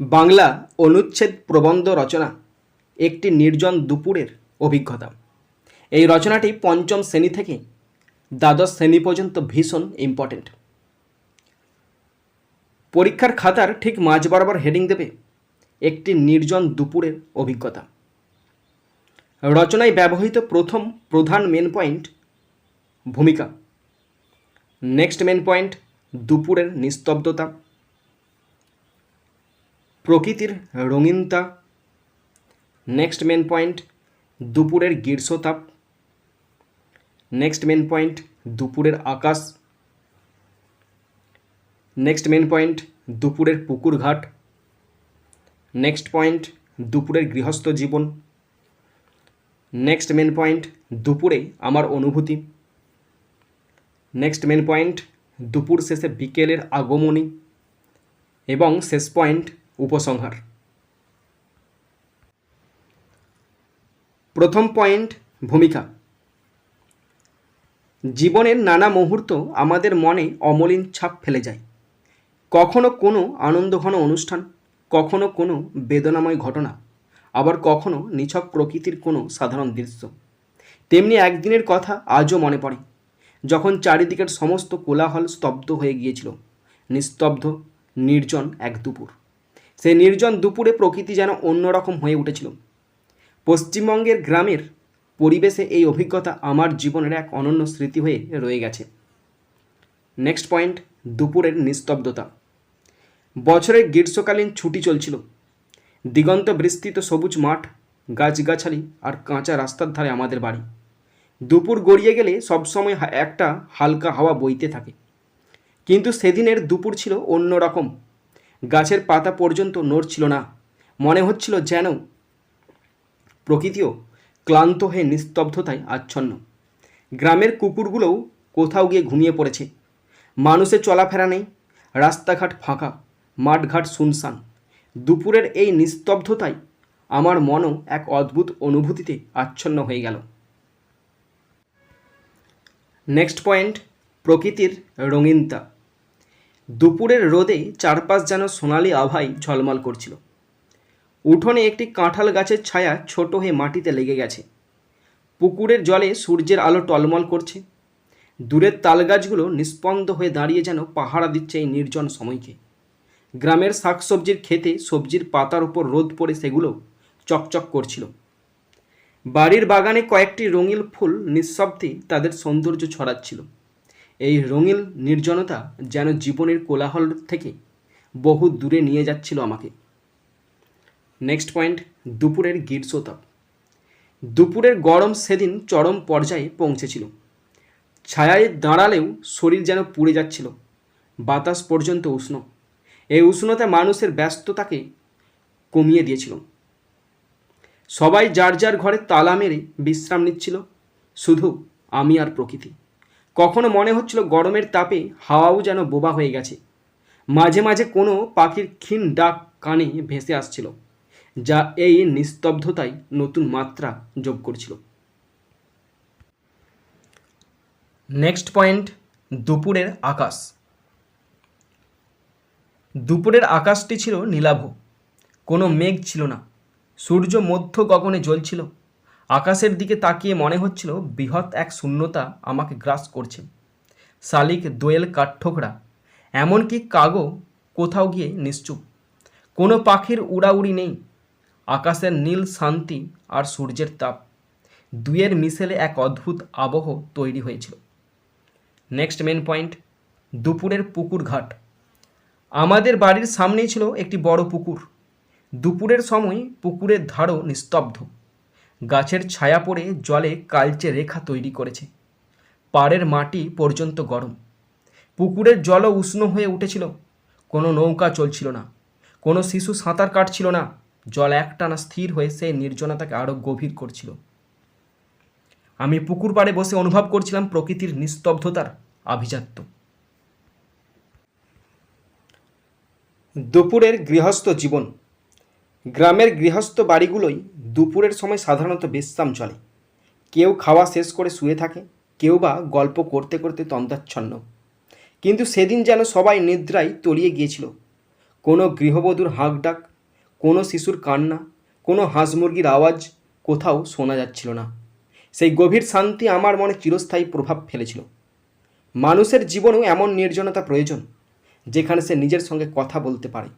বাংলা অনুচ্ছেদ প্রবন্ধ রচনা, একটি নির্জন দুপুরের অভিজ্ঞতা। এই রচনাটি পঞ্চম শ্রেণি থেকে দ্বাদশ শ্রেণি পর্যন্ত ভীষণ ইম্পর্টেন্ট পরীক্ষার খাতার ঠিক মাঝ বরাবর হেডিং দেবে একটি নির্জন দুপুরের অভিজ্ঞতা। রচনায় ব্যবহৃত প্রথম প্রধান মেন পয়েন্ট ভূমিকা। নেক্সট মেন পয়েন্ট দুপুরের নিস্তব্ধতা। প্রকৃতির রঙিনতা নেক্সট মেন পয়েন্ট দুপুরের গ্রীষ্মতাপ। নেক্সট মেন পয়েন্ট দুপুরের আকাশ। নেক্সট মেন পয়েন্ট দুপুরের পুকুর ঘাট। নেক্সট পয়েন্ট দুপুরের গৃহস্থ জীবন। নেক্সট মেন পয়েন্ট দুপুরে আমার অনুভূতি। নেক্সট মেন পয়েন্ট দুপুর শেষে বিকেলের আগমনী। এবং শেষ পয়েন্ট উপসংহার। প্রথম পয়েন্ট, ভূমিকা। জীবনের নানা মুহূর্ত আমাদের মনে অমলিন ছাপ ফেলে যায়। কখনো কোনো আনন্দঘন অনুষ্ঠান, কখনো কোনো বেদনাময় ঘটনা, আবার কখনো নিছক প্রকৃতির কোনো সাধারণ দৃশ্য। তেমনি একদিনের কথা আজও মনে পড়ে, যখন চারিদিকের সমস্ত কোলাহল স্তব্ধ হয়ে গিয়েছিল, নিস্তব্ধ, নির্জন এক দুপুর। সেই নির্জন দুপুরে প্রকৃতি যেন অন্যরকম হয়ে উঠেছিল। পশ্চিমবঙ্গের গ্রামের পরিবেশে এই অভিজ্ঞতা আমার জীবনের এক অনন্য স্মৃতি হয়ে রয়ে গেছে। নেক্সট পয়েন্ট দুপুরের নিস্তব্ধতা। বছরের গ্রীষ্মকালীন ছুটি চলছিল। দিগন্ত বিস্তৃত সবুজ মাঠ, গাছগাছালি আর কাঁচা রাস্তার ধারে আমাদের বাড়ি। দুপুর গড়িয়ে গেলে সবসময় একটা হালকা হাওয়া বইতে থাকে। কিন্তু সেদিনের দুপুর ছিল অন্য রকম গাছের পাতা পর্যন্ত নড়ছিল না। মনে হচ্ছিল যেন প্রকৃতিও ক্লান্ত হয়ে নিস্তব্ধতায় আচ্ছন্ন। গ্রামের কুকুরগুলোও কোথাও গিয়ে ঘুমিয়ে পড়েছে। মানুষের চলাফেরা নেই, রাস্তাঘাট ফাঁকা, মাঠঘাট শুনশান। দুপুরের এই নিস্তব্ধতায় আমার মনও এক অদ্ভুত অনুভূতিতে আচ্ছন্ন হয়ে গেল। নেক্সট পয়েন্ট, প্রকৃতির রঙিনতা। দুপুরের রোদে চারপাশ যেন সোনালি আভায় ঝলমল করছিল। উঠোনে একটি কাঁঠাল গাছের ছায়া ছোট হয়ে মাটিতে লেগে গেছে। পুকুরের জলে সূর্যের আলো টলমল করছে। দূরের তালগাছগুলো নিস্পন্দ হয়ে দাঁড়িয়ে যেন পাহারা দিচ্ছে এই নির্জন সময়কে। গ্রামের শাকসবজির খেতে সবজির পাতার উপর রোদ পড়ে সেগুলো চকচক করছিল। বাড়ির বাগানে কয়েকটি রঙিল ফুল নিঃশব্দে তাদের সৌন্দর্য ছড়াচ্ছিল। এই রঙিল নির্জনতা যেন জীবনের কোলাহল থেকে বহু দূরে নিয়ে যাচ্ছিল আমাকে। নেক্সট পয়েন্ট দুপুরের গ্রীষ্মতাপ দুপুরের গরম সেদিন চরম পর্যায়ে পৌঁছেছিল। ছায়ায় দাঁড়ালেও শরীর যেন পুড়ে যাচ্ছিল। বাতাস পর্যন্ত উষ্ণ। এই উষ্ণতা মানুষের ব্যস্ততাকে কমিয়ে দিয়েছিল। সবাই যার যার ঘরে তালা মেরে বিশ্রাম নিচ্ছিল। শুধু আমি আর প্রকৃতি। কখনো মনে হচ্ছিল গরমের তাপে হাওয়াও যেন বোবা হয়ে গেছে। মাঝে মাঝে কোনো পাখির ক্ষীণ ডাক কানে ভেসে আসছিল, যা এই নিস্তব্ধতায় নতুন মাত্রা যোগ করছিল। নেক্সট পয়েন্ট দুপুরের আকাশ। দুপুরের আকাশটি ছিল নীলাভ, কোনো মেঘ ছিল না। সূর্য মধ্য গগনে জ্বলছিল আকাশের দিকে তাকিয়ে মনে হচ্ছিল বৃহৎ এক শূন্যতা আমাকে গ্রাস করছে। শালিক, দোয়েল কাঠঠোকরা এমনকি কাগো কোথাও গিয়ে নিশ্চুপ। কোনো পাখির উড়াউড়ি নেই। আকাশের নীল শান্তি আর সূর্যের তাপ। দুয়ের মিশেলে এক অদ্ভুত আবহ তৈরি হয়েছিল। নেক্সট মেন পয়েন্ট, দুপুরের পুকুর ঘাট। আমাদের বাড়ির সামনেই ছিল একটি বড় পুকুর। দুপুরের সময় পুকুরের ধারও নিস্তব্ধ। গাছের ছায়া পড়ে জলে কালচে রেখা তৈরি করেছে। পাড়ের মাটি পর্যন্ত গরম। পুকুরের জলও উষ্ণ হয়ে উঠেছিল। কোনো নৌকা চলছিল না। কোনো শিশু সাঁতার কাটছিল না। জল একটানা স্থির হয়ে সেই নির্জনতাকে আরও গভীর করছিল। আমি পুকুর পাড়ে বসে অনুভব করছিলাম প্রকৃতির নিস্তব্ধতার আভিজাত্য। দুপুরের গৃহস্থ জীবন। গ্রামের গৃহস্থ বাড়িগুলোই দুপুরের সময় সাধারণত বিশ্রাম চলে। কেউ খাওয়া শেষ করে শুয়ে থাকে, কেউ বা গল্প করতে করতে তন্দাচ্ছন্ন কিন্তু সেদিন যেন সবাই নিদ্রায় তলিয়ে গিয়েছিল। কোনো গৃহবধূর হাঁক ডাক কোনো শিশুর কান্না, কোনো হাঁস মুরগির আওয়াজ কোথাও শোনা যাচ্ছিল না। সেই গভীর শান্তি আমার মনে চিরস্থায়ী প্রভাব ফেলেছিল। মানুষের জীবনেও এমন নির্জনতা প্রয়োজন, যেখানে সে নিজের সঙ্গে কথা বলতে পারে।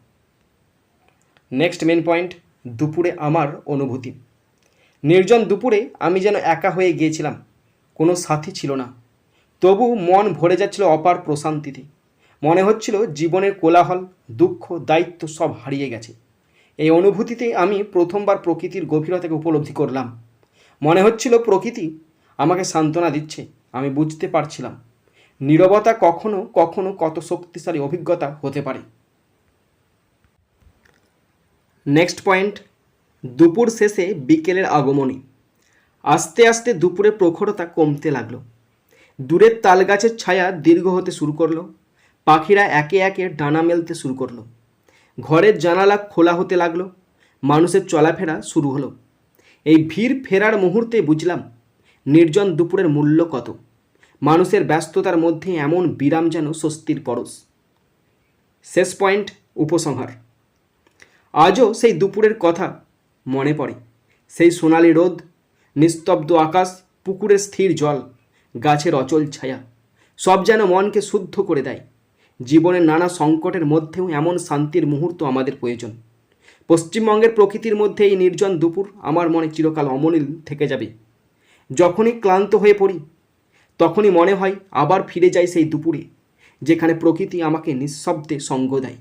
নেক্সট মেন পয়েন্ট দুপুরে আমার অনুভূতি। নির্জন দুপুরে আমি যেন একা হয়ে গিয়েছিলাম, কোনো সাথী ছিল না। তবু মন ভরে যাচ্ছিল অপার প্রশান্তিতে। মনে হচ্ছিল জীবনের কোলাহল, দুঃখ, দায়িত্ব সব হারিয়ে গেছে। এই অনুভূতিতে আমি প্রথমবার প্রকৃতির গভীরতাকে উপলব্ধি করলাম। মনে হচ্ছিল প্রকৃতি আমাকে সান্ত্বনা দিচ্ছে, আমি বুঝতে পারছিলাম। নীরবতা কখনো কখনো কত শক্তিশালী অভিজ্ঞতা হতে পারে। নেক্সট পয়েন্ট দুপুর শেষে বিকেলের আগমনী। আস্তে আস্তে দুপুরে প্রখরতা কমতে লাগল। দূরের তালগাছের ছায়া দীর্ঘ হতে শুরু করল। পাখিরা একে একে ডানা মেলতে শুরু করল। ঘরের জানালা খোলা হতে লাগল। মানুষের চলাফেরা শুরু হলো। এই ভিড় ফেরার মুহূর্তে বুঝলাম নির্জন দুপুরের মূল্য কত। মানুষের ব্যস্ততার মধ্যে এমন বিরাম যেন স্বস্তির পরশ। শেষ পয়েন্ট উপসংহার। আজও সেই দুপুরের কথা মনে পড়ে। সেই সোনালি রোদ, নিস্তব্ধ আকাশ, পুকুরের স্থির জল, গাছের অচল ছায়া, সব যেন মনকে শুদ্ধ করে দেয়। জীবনের নানা সংকটের মধ্যেও এমন শান্তির মুহূর্ত আমাদের প্রয়োজন। পশ্চিমবঙ্গের প্রকৃতির মধ্যে এই নির্জন দুপুর আমার মনে চিরকাল অমলিন থেকে যাবে। যখনই ক্লান্ত হয়ে পড়ি, তখনই মনে হয় আবার ফিরে যাই সেই দুপুরে, যেখানে প্রকৃতি আমাকে নিঃশব্দে সঙ্গ দেয়।